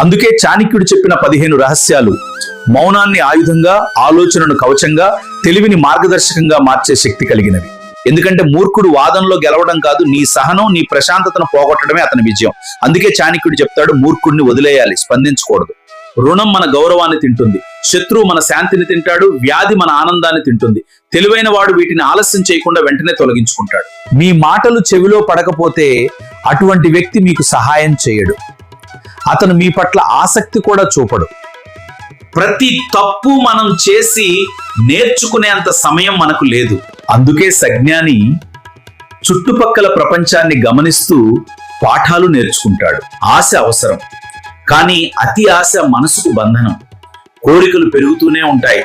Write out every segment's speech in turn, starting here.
అందుకే చాణక్యుడు చెప్పిన పదిహేను రహస్యాలు మౌనాన్ని ఆయుధంగా ఆలోచనను కవచంగా తెలివిని మార్గదర్శకంగా మార్చే శక్తి కలిగినవి. ఎందుకంటే మూర్ఖుడు వాదనలో గెలవడం కాదు నీ సహనం నీ ప్రశాంతతను పోగొట్టడమే అతని విజయం. అందుకే చాణక్యుడు చెప్తాడు మూర్ఖుడిని వదిలేయాలి స్పందించకూడదు. రుణం మన గౌరవాన్ని తింటుంది. శత్రువు మన శాంతిని తింటాడు వ్యాధి మన ఆనందాన్ని తింటుంది. తెలివైన వాడు వీటిని ఆలస్యం చేయకుండా వెంటనే తొలగించుకుంటాడు. మీ మాటలు చెవిలో పడకపోతే అటువంటి వ్యక్తి మీకు సహాయం చేయడు. అతను మీ పట్ల ఆసక్తి కూడా చూపడు. ప్రతి తప్పు మనం చేసి నేర్చుకునేంత సమయం మనకు లేదు. అందుకే సజ్ఞాని చుట్టుపక్కల ప్రపంచాన్ని గమనిస్తూ పాఠాలు నేర్చుకుంటాడు. ఆశ అవసరం. కానీ అతి ఆశ మనసుకు బంధనం. కోరికలు పెరుగుతూనే ఉంటాయి.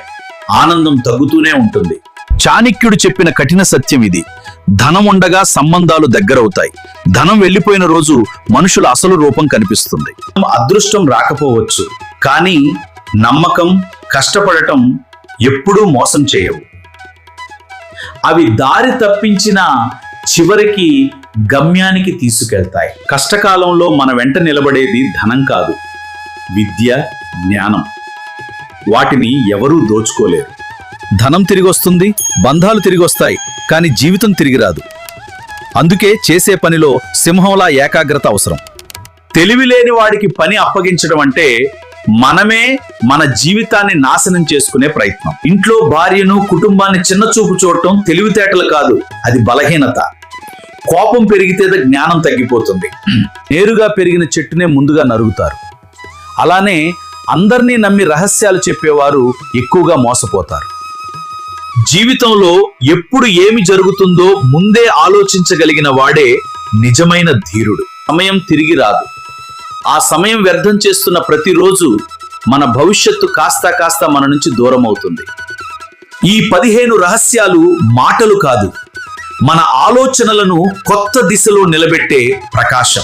ఆనందం తగ్గుతూనే ఉంటుంది. చాణక్యుడు చెప్పిన కఠిన సత్యం ఇది. ధనం ఉండగా సంబంధాలు దగ్గరవుతాయి. ధనం వెళ్ళిపోయిన రోజు మనుషుల అసలు రూపం కనిపిస్తుంది. అదృష్టం రాకపోవచ్చు కానీ నమ్మకం కష్టపడటం ఎప్పుడూ మోసం చేయవు. అవి దారి తప్పించిన చివరికి గమ్యానికి తీసుకెళ్తాయి. కష్టకాలంలో మన వెంట నిలబడేది ధనం కాదు విద్య జ్ఞానం. వాటిని ఎవరూ దోచుకోలేరు. ధనం తిరిగి వస్తుంది బంధాలు తిరిగి వస్తాయి కానీ జీవితం తిరిగి రాదు అందుకే చేసే పనిలో సింహంలా ఏకాగ్రత అవసరం. తెలివి లేని వాడికి పని అప్పగించడం అంటే మనమే మన జీవితాన్ని నాశనం చేసుకునే ప్రయత్నం. ఇంట్లో భార్యను కుటుంబాన్ని చిన్న చూపు చూడటం తెలివితేటలు కాదు అది బలహీనత. కోపం పెరిగితే జ్ఞానం తగ్గిపోతుంది. నేరుగా పెరిగిన చెట్టునే ముందుగా నరుగుతారు. అలానే అందరినీ నమ్మి రహస్యాలు చెప్పేవారు ఎక్కువగా మోసపోతారు. జీవితంలో ఎప్పుడు ఏమి జరుగుతుందో ముందే ఆలోచించగలిగిన వాడే నిజమైన ధీరుడు. సమయం తిరిగి రాదు. ఆ సమయం వ్యర్థం చేస్తున్న ప్రతిరోజు మన భవిష్యత్తు కాస్త కాస్త మన నుంచి దూరం అవుతుంది. ఈ పదిహేను రహస్యాలు మాటలు కాదు. మన ఆలోచనలను కొత్త దిశలో నిలబెట్టే ప్రకాశం.